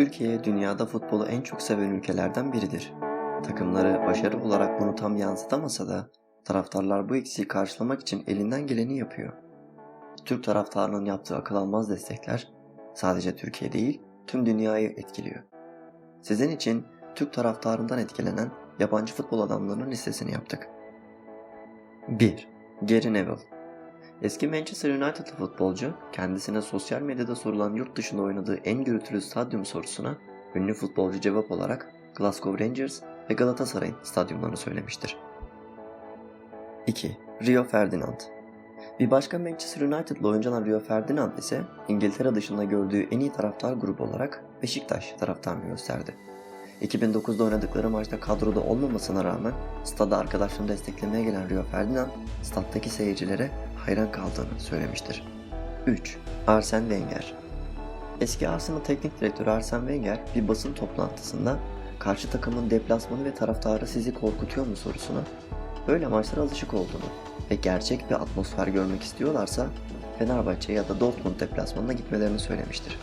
Türkiye dünyada futbolu en çok seven ülkelerden biridir. Takımları başarı olarak bunu tam yansıtamasa da taraftarlar bu eksiği karşılamak için elinden geleni yapıyor. Türk taraftarının yaptığı akıl almaz destekler sadece Türkiye değil tüm dünyayı etkiliyor. Sizin için Türk taraftarından etkilenen yabancı futbol adamlarının listesini yaptık. 1. Gary Neville Eski Manchester United'lı futbolcu kendisine sosyal medyada sorulan yurt dışında oynadığı en gürültülü stadyum sorusuna ünlü futbolcu cevap olarak Glasgow Rangers ve Galatasaray'ın stadyumlarını söylemiştir. 2. Rio Ferdinand Bir başka Manchester United'lı oyuncu Rio Ferdinand ise İngiltere dışında gördüğü en iyi taraftar grubu olarak Beşiktaş taraftarını gösterdi. 2009'da oynadıkları maçta kadroda olmamasına rağmen stada arkadaşlarını desteklemeye gelen Rio Ferdinand, stattaki seyircilere hayran kaldığını söylemiştir. 3. Arsene Wenger Eski Arsenal teknik direktörü Arsene Wenger bir basın toplantısında karşı takımın deplasmanı ve taraftarı sizi korkutuyor mu sorusuna böyle maçlara alışık olduğunu ve gerçek bir atmosfer görmek istiyorlarsa Fenerbahçe ya da Dortmund deplasmanına gitmelerini söylemiştir.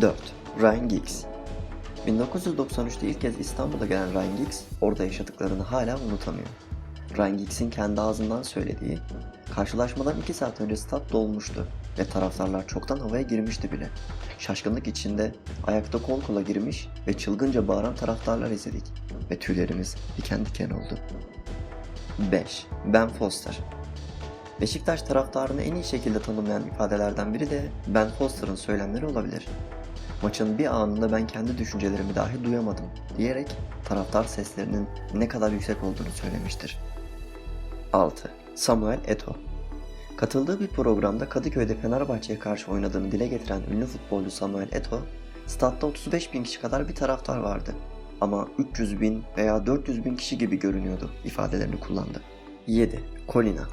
4. Ryan Giggs 1993'te ilk kez İstanbul'a gelen Ryan Giggs orada yaşadıklarını hala unutamıyor. Ryan Giggs'in kendi ağzından söylediği, karşılaşmadan 2 saat önce stat dolmuştu ve taraftarlar çoktan havaya girmişti bile. Şaşkınlık içinde ayakta kol kola girmiş ve çılgınca bağıran taraftarlar izledik ve tüylerimiz diken diken oldu. 5. Ben Foster Beşiktaş taraftarını en iyi şekilde tanımlayan ifadelerden biri de Ben Foster'ın söylemleri olabilir. Maçın bir anında ben kendi düşüncelerimi dahi duyamadım diyerek taraftar seslerinin ne kadar yüksek olduğunu söylemiştir. 6. Samuel Eto'o Katıldığı bir programda Kadıköy'de Fenerbahçe'ye karşı oynadığını dile getiren ünlü futbolcu Samuel Eto'o, statta 35 bin kişi kadar bir taraftar vardı ama 300 bin veya 400 bin kişi gibi görünüyordu ifadelerini kullandı. 7. Kolina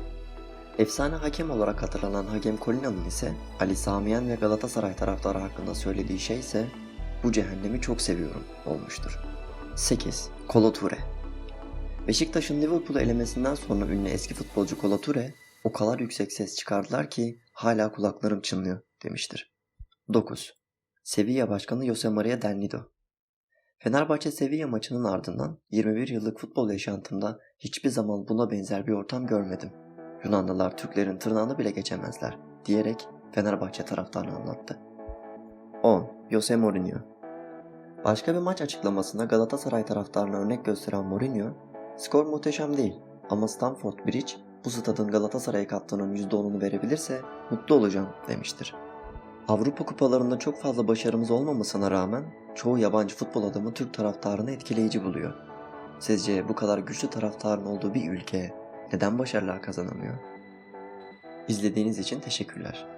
Efsane hakem olarak hatırlanan hakem Kolina'nın ise Ali Samiyen ve Galatasaray taraftarı hakkında söylediği şey ise bu cehennemi çok seviyorum olmuştur. 8. Kolo Toure Beşiktaş'ın Liverpool'u elemesinden sonra ünlü eski futbolcu Kolo Toure o kadar yüksek ses çıkardılar ki hala kulaklarım çınlıyor demiştir. 9. Sevilla Başkanı Jose Maria Del Nido Fenerbahçe Sevilla maçının ardından 21 yıllık futbol yaşantımda hiçbir zaman buna benzer bir ortam görmedim. Yunanlılar Türklerin tırnağını bile geçemezler diyerek Fenerbahçe taraftarını anlattı. 10. Jose Mourinho Başka bir maç açıklamasında Galatasaray taraftarına örnek gösteren Mourinho, skor muhteşem değil ama Stamford Bridge bu stadın Galatasaray'a kattığının %10'unu verebilirse mutlu olacağım demiştir. Avrupa kupalarında çok fazla başarımız olmamasına rağmen çoğu yabancı futbol adamı Türk taraftarını etkileyici buluyor. Sizce bu kadar güçlü taraftarın olduğu bir ülke neden başarılar kazanamıyor? İzlediğiniz için teşekkürler.